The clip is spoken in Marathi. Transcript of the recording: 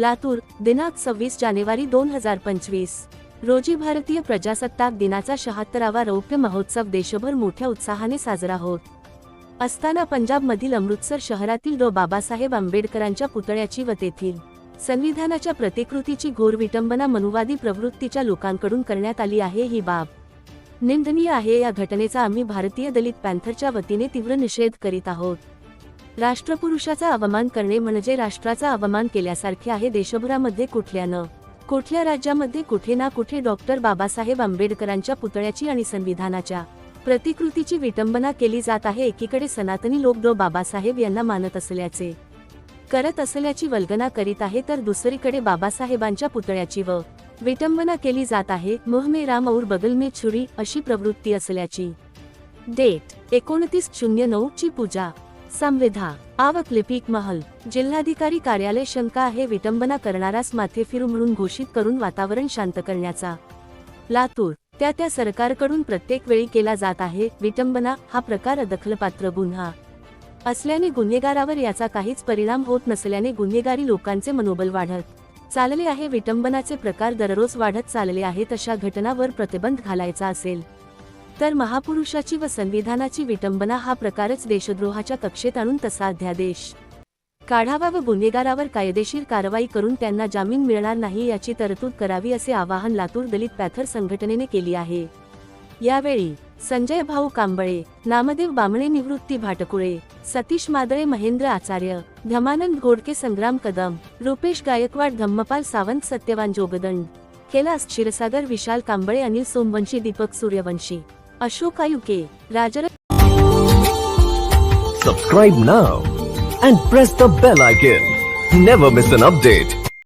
लातूर दिनांक सव्वीस जानेवारी दोन हजार पंचवीस. रोजी भारतीय प्रजासत्ताक दिनाचा शहात्तरावा रौप्य महोत्सव देशभर मोठ्या उत्साहाने साजरा होत. असताना पंजाबमधील अमृतसर शहरातील डो. बाबासाहेब आंबेडकरांच्या पुतळ्याची व तेथील संविधानाच्या प्रतिकृतीची घोर विटंबना मनुवादी प्रवृत्तीच्या लोकांकडून करण्यात आली आहे ही बाब. निंदनीय आहे या घटनेचा आम्ही भारतीय दलित पॅन्थरच्या वतीने तीव्र निषेध करीत आहोत. राष्ट्रपुरुषाचा अवमान करणे म्हणजे राष्ट्राचा अवमान केल्यासारखे आहे देशभरामध्ये कुठल्यानं? कुठल्या राज्यामध्ये कुठे ना कुठे डॉक्टर बाबासाहेब आंबेडकरांच्या पुतळ्याची आणि संविधानाच्या प्रतिकृतीची विटंबना केली जात आहे. एकीकडे सनातनी लोक डो. बाबासाहेब यांना मानत असल्याचे करत असल्याची वल्गना करीत आहे तर दुसरीकडे बाबासाहेबांच्या पुतळ्याची व विटंबना केली जात आहे. मोहमे राम और बगल में छुरी अशी प्रवृत्ती असल्याची डेट एकोणतीस शून्य नऊ ची पूजा संविधा. आवक लिपिक महल. जिल्हाधिकारी कार्यालय शंका आहे विटंबना करणारास माथेफिरू म्हणून घोषित करून वातावरण शांत करण्याचा. लातूर. त्या त्या सरकारकडून प्रत्येक वेळी केला जात आहे विटंबना हा प्रकार दखलपात्र गुन्हा. असल्याने गुन्हेगारावर याचा काहीच परिणाम होत नसल्याने गुन्हेगारी लोकांचे मनोबल वाढत चालले आहे विटंबनाचे प्रकार दररोज वाढत चालले आहेत अशा घटनावर प्रतिबंध घालायचा असेल. तर महापुरुषाची व संविधानाची विटंबना हा प्रकारच देशद्रोहाच्या कक्षेत आणून तसा अध्यादेश. काढावा व गुन्हेगारावर कायदेशीर कारवाई करून त्यांना जामीन मिळणार नाही याची तरतूद करावी असे आवाहन लातूर दलित पॅथर संघटनेने केली आहे. यावेळी संजय भाऊ कांबळे नामदेव बामणे निवृत्ती भाटकुळे सतीश मादळे महेंद्र आचार्य धमानंद घोडके संग्राम Kadam Rupesh Gaikwad Dhammapala Sawant Satyawan Jogdand Kailas Kshirsagar Vishal Kamble Anil Somvanshi Deepak Suryavanshi. Ashok आयुके राजरथ Subscribe now and press the bell icon. Never miss an update.